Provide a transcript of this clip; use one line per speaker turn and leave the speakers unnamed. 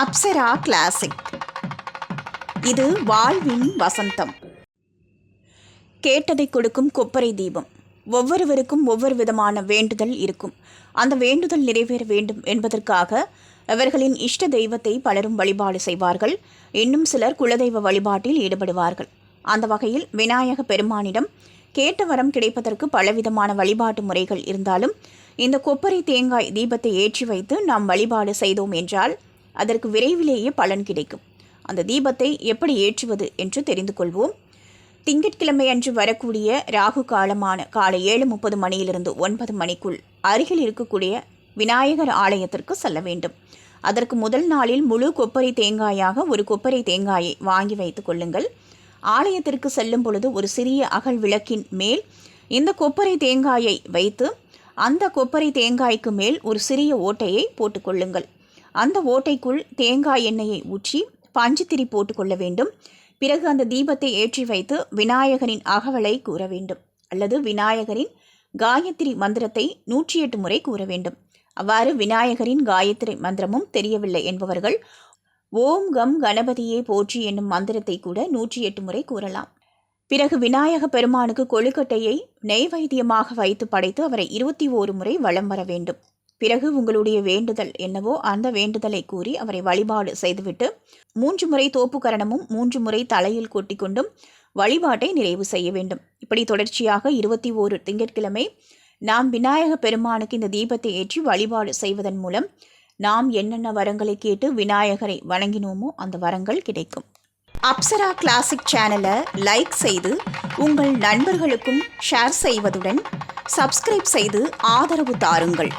Apsara classic இது வாழ்வின் வசந்தம். கேட்டதை கொடுக்கும் கொப்பரை தீபம். ஒவ்வொருவருக்கும் ஒவ்வொரு விதமான வேண்டுதல் இருக்கும். அந்த வேண்டுதல் நிறைவேற வேண்டும் என்பதற்காக அவர்களின் இஷ்ட தெய்வத்தை பலரும் வழிபாடு செய்வார்கள். இன்னும் சிலர் குலதெய்வ வழிபாட்டில் ஈடுபடுவார்கள். அந்த வகையில் விநாயக பெருமானிடம் கேட்ட வரம் கிடைப்பதற்கு பலவிதமான வழிபாட்டு முறைகள் இருந்தாலும் இந்த கொப்பரை தேங்காய் தீபத்தை ஏற்றி வைத்து நாம் வழிபாடு செய்தோம் என்றால் அதற்கு விரைவிலேயே பலன் கிடைக்கும். அந்த தீபத்தை எப்படி ஏற்றுவது என்று தெரிந்து கொள்வோம். திங்கட்கிழமை அன்று வரக்கூடிய ராகு காலமான காலை ஏழு முப்பது மணியிலிருந்து ஒன்பது மணிக்குள் அருகில் இருக்கக்கூடிய விநாயகர் ஆலயத்திற்கு செல்ல வேண்டும். அதற்கு முதல் நாளில் முழு கொப்பரை தேங்காயாக ஒரு கொப்பரை தேங்காயை வாங்கி வைத்துக் கொள்ளுங்கள். ஆலயத்திற்கு செல்லும் பொழுது ஒரு சிறிய அகல் விளக்கின் மேல் இந்த கொப்பரை தேங்காயை வைத்து அந்த கொப்பரை தேங்காய்க்கு மேல் ஒரு சிறிய ஓட்டையை போட்டுக்கொள்ளுங்கள் அந்த ஓட்டைக்குள் தேங்காய் எண்ணெயை ஊற்றி பஞ்சுத்திரி போட்டுக்கொள்ள வேண்டும். பிறகு அந்த தீபத்தை ஏற்றி வைத்து விநாயகரின் அகவலை கூற வேண்டும். அல்லது விநாயகரின் காயத்ரி மந்திரத்தை நூற்றி எட்டு முறை கூற வேண்டும். அவ்வாறு விநாயகரின் காயத்ரி மந்திரமும் தெரியவில்லை என்பவர்கள் ஓம் கம் கணபதியே போற்றி என்னும் மந்திரத்தை கூட நூற்றி எட்டு முறை கூறலாம். பிறகு விநாயக பெருமானுக்கு கொழுக்கட்டையை நெய்வைத்தியமாக வைத்து படைத்து அவரை இருபத்தி ஓரு முறை வலம் வர வேண்டும். பிறகு உங்களுடைய வேண்டுதல் என்னவோ அந்த வேண்டுதலை கூறி அவரை வழிபாடு செய்துவிட்டு மூன்று முறை தோப்பு கரணமும் மூன்று முறை தலையில் கொட்டிக்கொண்டும் வழிபாட்டை நிறைவு செய்ய வேண்டும். இப்படி தொடர்ச்சியாக இருபத்தி ஓரு திங்கட்கிழமை நாம் விநாயக பெருமானுக்கு இந்த தீபத்தை ஏற்றி வழிபாடு செய்வதன் மூலம் நாம் என்னென்ன வரங்களை கேட்டு விநாயகரை வணங்கினோமோ அந்த வரங்கள் கிடைக்கும். அப்சரா கிளாசிக் சேனலை லைக் செய்து உங்கள் நண்பர்களுக்கும் ஷேர் செய்வதுடன் சப்ஸ்கிரைப் செய்து ஆதரவு தாருங்கள்.